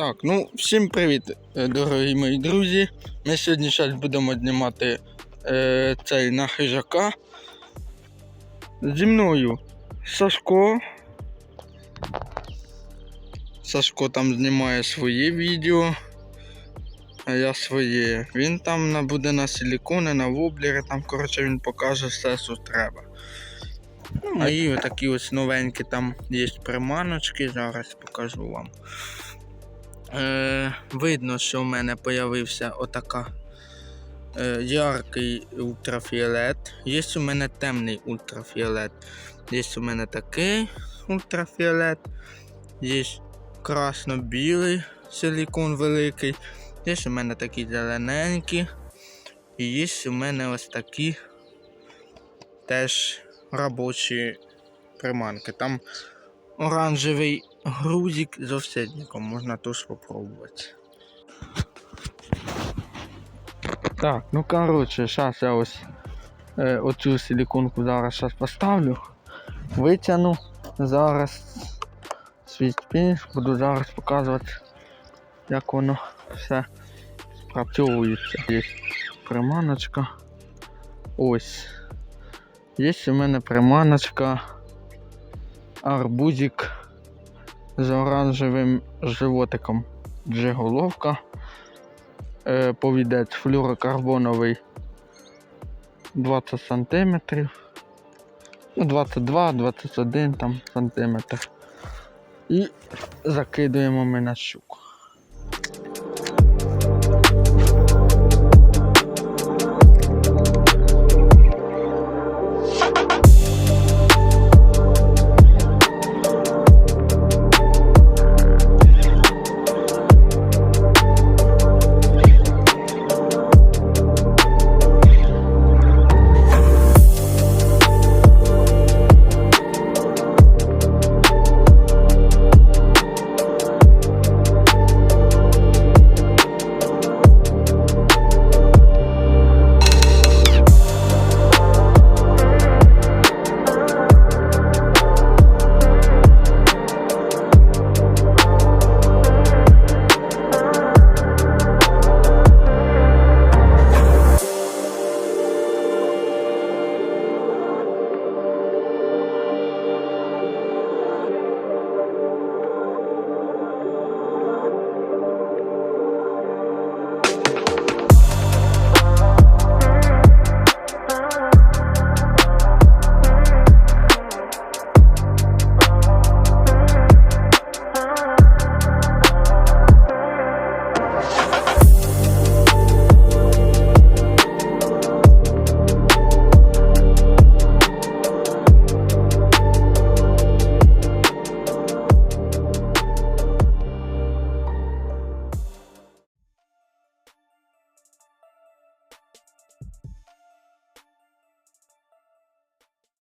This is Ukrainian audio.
Так, ну всім привіт, е, дорогі мої друзі. Ми сьогодні зараз будемо знімати е, цей на хижака. Зі мною Сашко. Сашко там знімає своє відео. А я своє. Він там на- буде на силікони, на воблери, там, коротше, він покаже все, що треба. Ну, мої такі ось новенькі там є приманочки, зараз покажу вам. Е, видно, що в мене з'явився отака е, яркий ультрафіолет. Є у мене темний ультрафіолет. Є у мене такий ультрафіолет. Є красно-білий силікон великий. Є у мене такі зелененькі. І є у мене ось такі теж робочі приманки. Там оранжевий грузик з овсетником, можна теж спробувати. Так, ну коротше, зараз я ось е, оцю силіконку зараз щас поставлю. Витягну зараз свій спінінг, буду зараз показувати, як воно все спрацьовується. Є приманочка. Ось. Є у мене приманочка арбузик з оранжевим животиком. Джиголовка. Е, повідець флюрокарбоновий 20 см. Ну, 22-21 там сантиметр. І закидуємо ми на щуку.